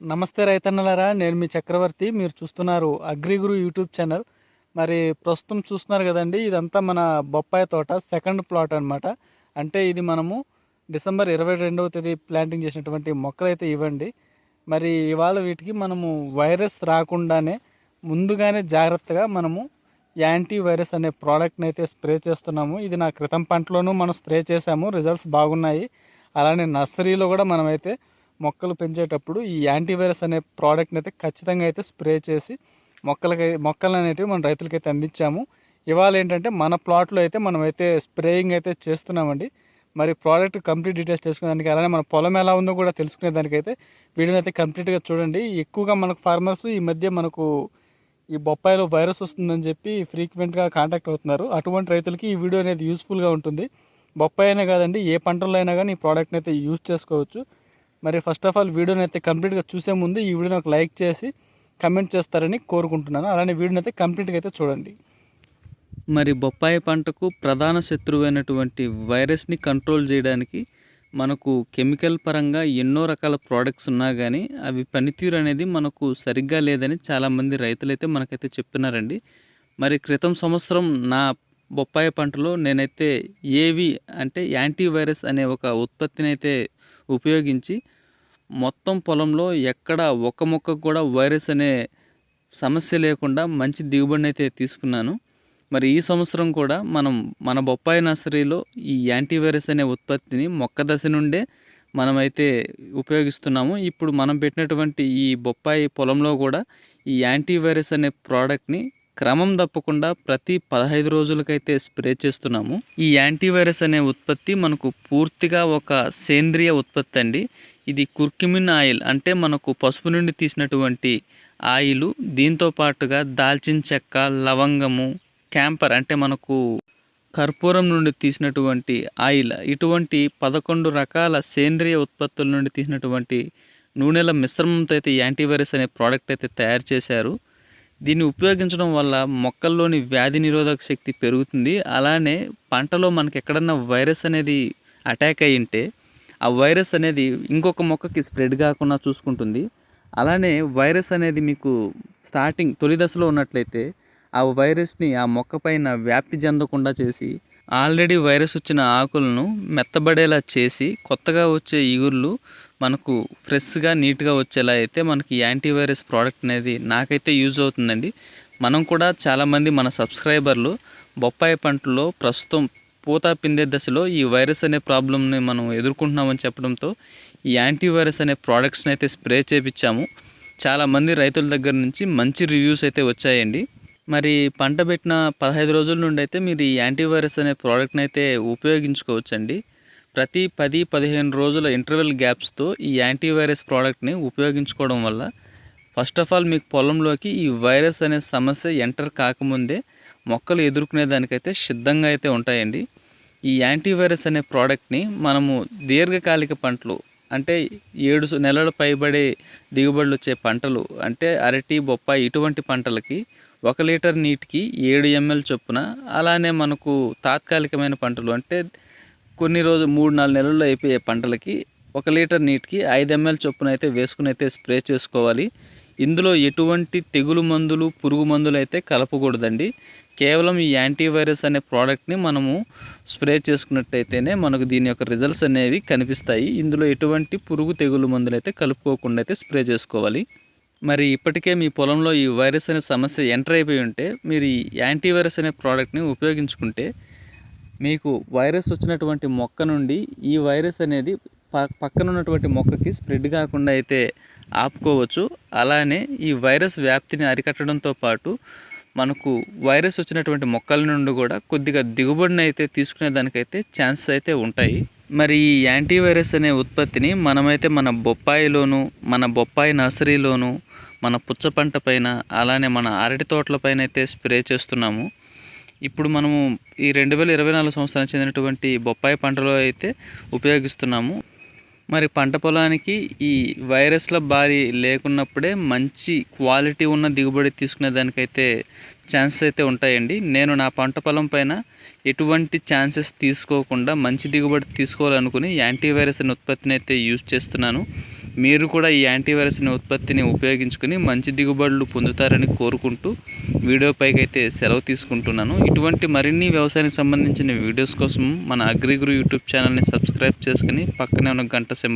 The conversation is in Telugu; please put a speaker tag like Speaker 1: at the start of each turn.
Speaker 1: నమస్తే రైతన్నలారా నేను మీ చక్రవర్తి మీరు చూస్తున్నారు అగ్రిగురు యూట్యూబ్ ఛానల్. మరి ప్రస్తుతం చూస్తున్నారు కదండి ఇదంతా మన బొప్పాయి తోట సెకండ్ ప్లాట్ అన్నమాట. అంటే ఇది మనము డిసెంబర్ ఇరవై రెండవ తేదీ ప్లాంటింగ్ చేసినటువంటి మొక్కలు అయితే ఇవ్వండి. మరి ఇవాళ వీటికి మనము వైరస్ రాకుండానే ముందుగానే జాగ్రత్తగా మనము యాంటీ వైరస్ అనే ప్రోడక్ట్ని అయితే స్ప్రే చేస్తున్నాము. ఇది నా క్రితం పంటలోనూ మనం స్ప్రే చేసాము రిజల్ట్స్ బాగున్నాయి. అలానే నర్సరీలో కూడా మనమైతే మొక్కలు పెంచేటప్పుడు ఈ యాంటీవైరస్ అనే ప్రోడక్ట్ని అయితే ఖచ్చితంగా అయితే స్ప్రే చేసి మొక్కలకి మొక్కలు అనేటివి మన రైతులకైతే అందించాము. ఇవాళ ఏంటంటే మన ప్లాట్లో అయితే మనమైతే స్ప్రేయింగ్ అయితే చేస్తున్నామండి. మరి ప్రోడక్ట్ కంప్లీట్ డీటెయిల్స్ తెలుసుకునేదానికి అలానే మన పొలం ఎలా ఉందో కూడా తెలుసుకునేదానికైతే వీడియోని అయితే కంప్లీట్గా చూడండి. ఎక్కువగా మనకు ఫార్మర్స్ ఈ మధ్య మనకు ఈ బొప్పాయిలో వైరస్ వస్తుందని చెప్పి ఫ్రీక్వెంట్గా కాంటాక్ట్ అవుతున్నారు. అటువంటి రైతులకి ఈ వీడియో అనేది యూస్ఫుల్గా ఉంటుంది. బొప్పాయి అయినా కాదండి ఏ పంటల్లో అయినా కానీ ఈ ప్రోడక్ట్ని అయితే యూజ్ చేసుకోవచ్చు. మరి ఫస్ట్ ఆఫ్ ఆల్ వీడియోని అయితే కంప్లీట్గా చూసే ముందు ఈ వీడియోని ఒక లైక్ చేసి కమెంట్ చేస్తారని కోరుకుంటున్నాను. అలానే వీడియోని అయితే కంప్లీట్గా అయితే చూడండి. మరి బొప్పాయి పంటకు ప్రధాన శత్రువైనటువంటి వైరస్ని కంట్రోల్ చేయడానికి మనకు కెమికల్ పరంగా ఎన్నో రకాల ప్రోడక్ట్స్ ఉన్నా కానీ అవి పనితీరు అనేది మనకు సరిగ్గా లేదని చాలామంది రైతులైతే మనకైతే చెప్తున్నారండి. మరి క్రితం సంవత్సరం నా బొప్పాయి పంటలో నేనైతే ఏవి అంటే యాంటీవైరస్ అనే ఒక ఉత్పత్తిని అయితే ఉపయోగించి మొత్తం పొలంలో ఎక్కడ ఒక మొక్క కూడా వైరస్ అనే సమస్య లేకుండా మంచి దిగుబడిని అయితే తీసుకున్నాను. మరి ఈ సంవత్సరం కూడా మనం మన బొప్పాయి నర్సరీలో ఈ యాంటీవైరస్ అనే ఉత్పత్తిని మొక్క దశ నుండే మనమైతే ఉపయోగిస్తున్నాము. ఇప్పుడు మనం పెట్టినటువంటి ఈ బొప్పాయి పొలంలో కూడా ఈ యాంటీవైరస్ అనే ప్రోడక్ట్ని క్రమం తప్పకుండా ప్రతి పదహైదు రోజులకైతే స్ప్రే చేస్తున్నాము. ఈ యాంటీవైరస్ అనే ఉత్పత్తి మనకు పూర్తిగా ఒక సేంద్రియ ఉత్పత్తి అండి. ఇది కుర్కిమిన్ ఆయిల్ అంటే మనకు పసుపు నుండి తీసినటువంటి ఆయిల్ దీంతో పాటుగా దాల్చిన చెక్క లవంగము క్యాంపర్ అంటే మనకు కర్పూరం నుండి తీసినటువంటి ఆయిల్ ఇటువంటి పదకొండు రకాల సేంద్రియ ఉత్పత్తుల నుండి తీసినటువంటి నూనెల మిశ్రమంతో అయితే యాంటీవైరస్ అనే ప్రోడక్ట్ అయితే తయారు చేశారు. దీన్ని ఉపయోగించడం వల్ల మొక్కల్లోని వ్యాధి నిరోధక శక్తి పెరుగుతుంది. అలానే పంటలో మనకి ఎక్కడన్నా వైరస్ అనేది అటాక్ అయి ఉంటే ఆ వైరస్ అనేది ఇంకొక మొక్కకి స్ప్రెడ్ కాకుండా చూసుకుంటుంది. అలానే వైరస్ అనేది మీకు స్టార్టింగ్ తొలి దశలో ఉన్నట్లయితే ఆ వైరస్ని ఆ మొక్క పైన వ్యాప్తి చెందకుండా చేసి ఆల్రెడీ వైరస్ వచ్చిన ఆకులను మెత్తబడేలా చేసి కొత్తగా వచ్చే ఇగుర్లు మనకు ఫ్రెష్గా నీట్గా వచ్చేలా అయితే మనకి యాంటీవైరస్ ప్రోడక్ట్ అనేది నాకైతే యూజ్ అవుతుందండి. మనం కూడా చాలామంది మన సబ్స్క్రైబర్లు బొప్పాయి పంటలో ప్రస్తుతం పూత పిందే దశలో ఈ వైరస్ అనే ప్రాబ్లమ్ని మనం ఎదుర్కొంటున్నామని చెప్పడంతో ఈ యాంటీవైరస్ అనే ప్రోడక్ట్స్ని అయితే స్ప్రే చేపించాము. చాలామంది రైతుల దగ్గర నుంచి మంచి రివ్యూస్ అయితే వచ్చాయండి. మరి పంట పెట్టిన పదహైదు రోజుల నుండి అయితే మీరు ఈ యాంటీవైరస్ అనే ప్రోడక్ట్ని అయితే ఉపయోగించుకోవచ్చండి. ప్రతి పది పదిహేను రోజుల ఇంటర్వెల్ గ్యాప్స్తో ఈ యాంటీవైరస్ ప్రోడక్ట్ని ఉపయోగించుకోవడం వల్ల ఫస్ట్ ఆఫ్ ఆల్ మీకు పొలంలోకి ఈ వైరస్ అనే సమస్య ఎంటర్ కాకముందే మొక్కలు ఎదుర్కొనే దానికైతే సిద్ధంగా అయితే ఉంటాయండి. ఈ యాంటీవైరస్ అనే ప్రోడక్ట్ని మనము దీర్ఘకాలిక పంటలు అంటే ఏడు నెలలు పైబడే దిగుబడులు వచ్చే పంటలు అంటే అరటి బొప్పాయి ఇటువంటి పంటలకి ఒక లీటర్ నీటికి ఏడు ఎంఎల్ చొప్పున అలానే మనకు తాత్కాలికమైన పంటలు అంటే కొన్ని రోజు మూడు నాలుగు నెలల్లో అయిపోయే పంటలకి ఒక లీటర్ నీటికి ఐదు ఎంఎల్ చొప్పున అయితే వేసుకుని అయితే స్ప్రే చేసుకోవాలి. ఇందులో ఎటువంటి తెగులు మందులు పురుగు మందులు అయితే కలపకూడదండి. కేవలం ఈ యాంటీవైరస్ అనే ప్రోడక్ట్ని మనము స్ప్రే చేసుకున్నట్టయితేనే మనకు దీని యొక్క రిజల్ట్స్ అనేవి కనిపిస్తాయి. ఇందులో ఎటువంటి పురుగు తెగులు మందులు అయితే కలుపుకోకుండా అయితే స్ప్రే చేసుకోవాలి. మరి ఇప్పటికే మీ పొలంలో ఈ వైరస్ అనే సమస్య ఎంటర్ అయిపోయి ఉంటే మీరు ఈ యాంటీవైరస్ అనే ప్రోడక్ట్ని ఉపయోగించుకుంటే మీకు వైరస్ వచ్చినటువంటి మొక్క నుండి ఈ వైరస్ అనేది పక్కన ఉన్నటువంటి మొక్కకి స్ప్రెడ్ కాకుండా అయితే ఆపుకోవచ్చు. అలానే ఈ వైరస్ వ్యాప్తిని అరికట్టడంతో పాటు మనకు వైరస్ వచ్చినటువంటి మొక్కల నుండి కూడా కొద్దిగా దిగుబడిని అయితే తీసుకునే దానికైతే ఛాన్సెస్ అయితే ఉంటాయి. మరి ఈ యాంటీవైరస్ అనే ఉత్పత్తిని మనమైతే మన బొప్పాయిలోను మన బొప్పాయి నర్సరీలోను మన పుచ్చ పంట పైన అలానే మన అరటి తోటలపైన అయితే స్ప్రే చేస్తున్నాము. ఇప్పుడు మనము ఈ రెండు వేల ఇరవై నాలుగు సంవత్సరానికి చెందినటువంటి బొప్పాయి పంటలో అయితే ఉపయోగిస్తున్నాము. మరి పంట పొలానికి ఈ వైరస్ల బారి లేకున్నప్పుడే మంచి క్వాలిటీ ఉన్న దిగుబడి తీసుకునే దానికైతే ఛాన్సెస్ అయితే ఉంటాయండి. నేను నా పంట పొలం పైన ఎటువంటి ఛాన్సెస్ తీసుకోకుండా మంచి దిగుబడి తీసుకోవాలనుకుని యాంటీవైరస్ అనే ఉత్పత్తిని అయితే యూజ్ చేస్తున్నాను. మీరు కూడా ఈ యాంటీవైరస్ అనే ఉత్పత్తిని ఉపయోగించుకుని మంచి దిగుబడులు పొందుతారని కోరుకుంటూ వీడియో పైకైతే సెలవు తీసుకుంటున్నాను. ఇటువంటి మరిన్ని వ్యవసాయానికి సంబంధించిన వీడియోస్ కోసం మన అగ్రిగురు యూట్యూబ్ ఛానల్ని సబ్స్క్రైబ్ చేసుకుని పక్కనే ఉన్న గంట